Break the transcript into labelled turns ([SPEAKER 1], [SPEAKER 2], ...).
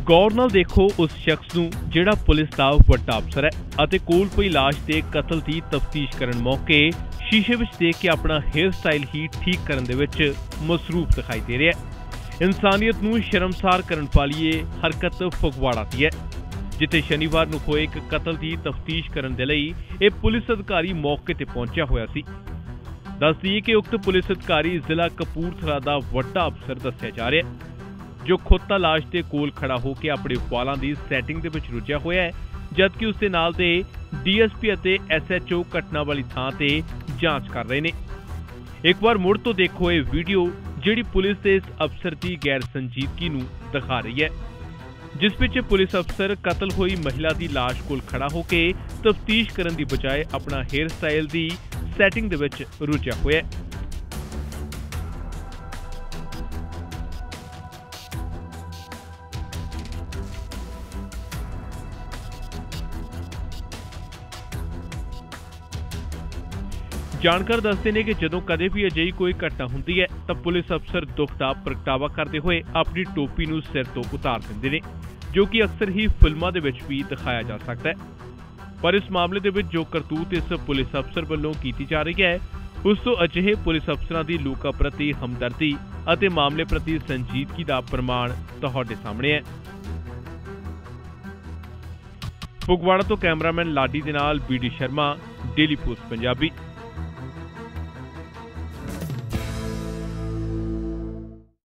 [SPEAKER 1] ਗੌਰ ਨਾਲ ਦੇਖੋ ਉਸ ਸ਼ਖਸ ਨੂੰ, ਜਿਹੜਾ ਪੁਲਿਸ ਦਾ ਵੱਡਾ ਅਫਸਰ ਹੈ ਅਤੇ ਕੋਲ ਪਈ ਲਾਸ਼ ਦੇ ਕਤਲ ਦੀ ਤਫਤੀਸ਼ ਕਰਨ ਮੌਕੇ ਸ਼ੀਸ਼ੇ ਵਿੱਚ ਦੇਖ ਕੇ ਆਪਣਾ ਹੇਅਰ ਸਟਾਈਲ ਹੀ ਠੀਕ ਕਰਨ ਦੇ ਵਿੱਚ ਮਸਰੂਫ ਦਿਖਾਈ ਦੇ ਰਿਹਾ ਹੈ। ਇਨਸਾਨੀਅਤ ਨੂੰ ਸ਼ਰਮਸਾਰ ਕਰਨ ਵਾਲੀਏ ਹਰਕਤ ਫਗਵਾੜਾ ਦੀ ਹੈ, ਜਿੱਥੇ ਸ਼ਨੀਵਾਰ ਨੂੰ ਹੋਏ ਇੱਕ ਕਤਲ ਦੀ ਤਫਤੀਸ਼ ਕਰਨ ਦੇ ਲਈ ਇਹ ਪੁਲਿਸ ਅਧਿਕਾਰੀ ਮੌਕੇ ਤੇ ਪਹੁੰਚਿਆ ਹੋਇਆ ਸੀ। ਦੱਸਦੀ ਕਿ ਉਕਤ ਪੁਲਿਸ ਅਧਿਕਾਰੀ ਜ਼ਿਲ੍ਹਾ ਕਪੂਰਥਲਾ ਦਾ ਵੱਡਾ ਅਫਸਰ ਦੱਸਿਆ ਜਾ ਰਿਹਾ ਹੈ। ਜੋ ਖੋਤਾ ਲਾਸ਼ ਦੇ ਕੋਲ ਖੜਾ ਹੋ ਕੇ ਆਪਣੇ ਵਾਲਾਂ ਦੀ ਸੈਟਿੰਗ ਦੇ ਵਿੱਚ ਰੁੱਝਿਆ ਹੋਇਆ ਹੈ, ਜਦਕਿ ਉਸ ਦੇ ਨਾਲ ਦੇ ਡੀਐਸਪੀ ਅਤੇ ਐਸਐਚਓ ਘਟਨਾ ਵਾਲੀ ਥਾਂ ਤੇ ਜਾਂਚ ਕਰ ਰਹੇ ਨੇ। ਇੱਕ ਵਾਰ ਮੁੜ ਤੋਂ ਦੇਖੋ ਇਹ ਵੀਡੀਓ ਜਿਹੜੀ ਪੁਲਿਸ ਦੇ ਇਸ ਅਫਸਰ ਦੀ ਗੈਰ ਸੰਜੀਦਗੀ ਨੂੰ ਦਿਖਾ ਰਹੀ ਹੈ, ਜਿਸ ਵਿੱਚ ਪੁਲਿਸ ਅਫਸਰ ਕਤਲ ਹੋਈ ਮਹਿਲਾ ਦੀ ਲਾਸ਼ ਕੋਲ ਖੜਾ ਹੋ ਕੇ ਤਫਤੀਸ਼ ਕਰਨ ਦੀ ਬਜਾਏ ਆਪਣਾ ਹੇਅਰ ਸਟਾਈਲ ਦੀ ਸੈਟਿੰਗ ਦੇ ਵਿੱਚ ਰੁੱਝਿਆ ਹੋਇਆ ਹੈ। ਜਾਣਕਾਰ ਦੱਸਦੇ ਨੇ ਕਿ ਜਦੋਂ ਕਦੇ ਵੀ ਅਜਿਹੀ ਕੋਈ ਘਟਨਾ ਹੁੰਦੀ ਹੈ, ਤਾਂ ਪੁਲਿਸ ਅਫਸਰ ਦੁੱਖ ਦਾ ਪ੍ਰਗਟਾਵਾ ਕਰਦੇ ਹੋਏ ਆਪਣੀ ਟੋਪੀ ਨੂੰ ਸਿਰ ਤੋਂ ਉਤਾਰ ਦਿੰਦੇ ਨੇ, ਜੋ ਕਿ ਅਕਸਰ ਹੀ ਫਿਲਮਾਂ ਦੇ ਵਿੱਚ ਵੀ ਦਿਖਾਇਆ ਜਾ ਸਕਦਾ ਹੈ। ਪਰ ਇਸ ਮਾਮਲੇ ਦੇ ਵਿੱਚ ਜੋ ਕਰਤੂਤ ਇਸ ਪੁਲਿਸ ਅਫਸਰ ਵੱਲੋਂ ਕੀਤੀ ਜਾ ਰਹੀ ਹੈ, ਉਸ ਤੋਂ ਅਜਿਹੇ ਪੁਲਿਸ ਅਫਸਰਾਂ ਦੀ ਲੋਕਾਂ ਪ੍ਰਤੀ ਹਮਦਰਦੀ ਅਤੇ ਮਾਮਲੇ ਪ੍ਰਤੀ ਸੰਜੀਦਗੀ ਦਾ ਪ੍ਰਮਾਣ ਤੁਹਾਡੇ ਸਾਹਮਣੇ ਹੈ। ਫਗਵਾੜਾ ਤੋਂ ਕੈਮਰਾਮੈਨ ਲਾਡੀ ਦੇ ਨਾਲ BD Sharma, daily post Punjabi.